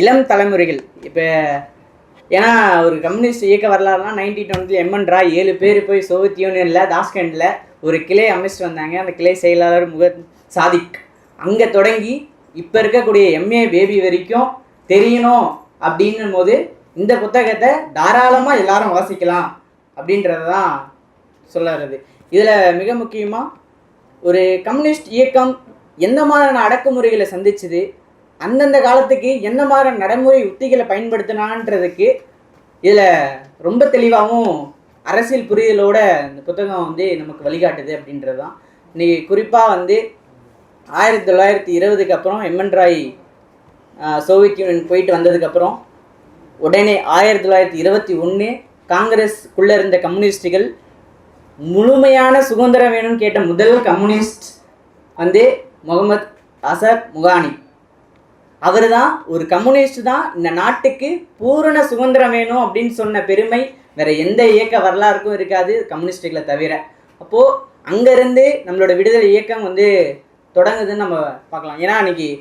இளம் தலைமுறைகள். இப்போ ஏன்னா ஒரு கம்யூனிஸ்ட் இயக்க வரலாறுனா நைன்டீன் டுவெண்ட்டில் எம்என் ரா ஏழு பேர் போய் சோவியத் யூனியனில் தாஸ்கண்டில் ஒரு கிளை அமைச்சிட்டு வந்தாங்க. அந்த கிளை செயலாளர் முக சாதிக். அங்கே தொடங்கி இப்போ இருக்கக்கூடிய எம்ஏ பேபி வரைக்கும் தெரியணும் அப்படின்னும் போது இந்த புத்தகத்தை தாராளமாக எல்லாரும் வாசிக்கலாம் அப்படின்றது தான் சொல்லறது இதில் மிக முக்கியமாக ஒரு கம்யூனிஸ்ட் இயக்கம் எந்த மாதிரியான அடக்குமுறைகளை சந்திச்சுது? அந்தந்த காலத்துக்கு என்ன மாதிரி நடைமுறை உத்திகளை பயன்படுத்தினான்றதுக்கு இதில் ரொம்ப தெளிவாகவும் அரசியல் புரிதலோட இந்த புத்தகம் வந்து நமக்கு வழிகாட்டுது அப்படின்றது தான் இன்றைக்கி குறிப்பாக வந்து ஆயிரத்தி தொள்ளாயிரத்தி இருபதுக்கு அப்புறம் எம்என் ராய் சோவியத் யூனியன் போயிட்டு வந்ததுக்கப்புறம் உடனே ஆயிரத்தி தொள்ளாயிரத்தி இருபத்தி ஒன்று காங்கிரஸ்க்குள்ளே இருந்த கம்யூனிஸ்டுகள் முழுமையான சுதந்திரம் வேணும்னு கேட்ட முதல் கம்யூனிஸ்ட் வந்து முகமது அசர் முகானி. அவர் தான் ஒரு கம்யூனிஸ்ட் தான். இந்த நாட்டுக்கு பூரண சுதந்திரம் வேணும் அப்படின்னு சொன்ன பெருமை வேற எந்த இயக்க வரலாறுக்கும் இருக்காது கம்யூனிஸ்டுகளை தவிர. அப்போது அங்கேருந்து நம்மளோட விடுதலை இயக்கம் வந்து தொடங்குதுன்னு நம்ம பார்க்கலாம். ஏன்னா அன்றைக்கி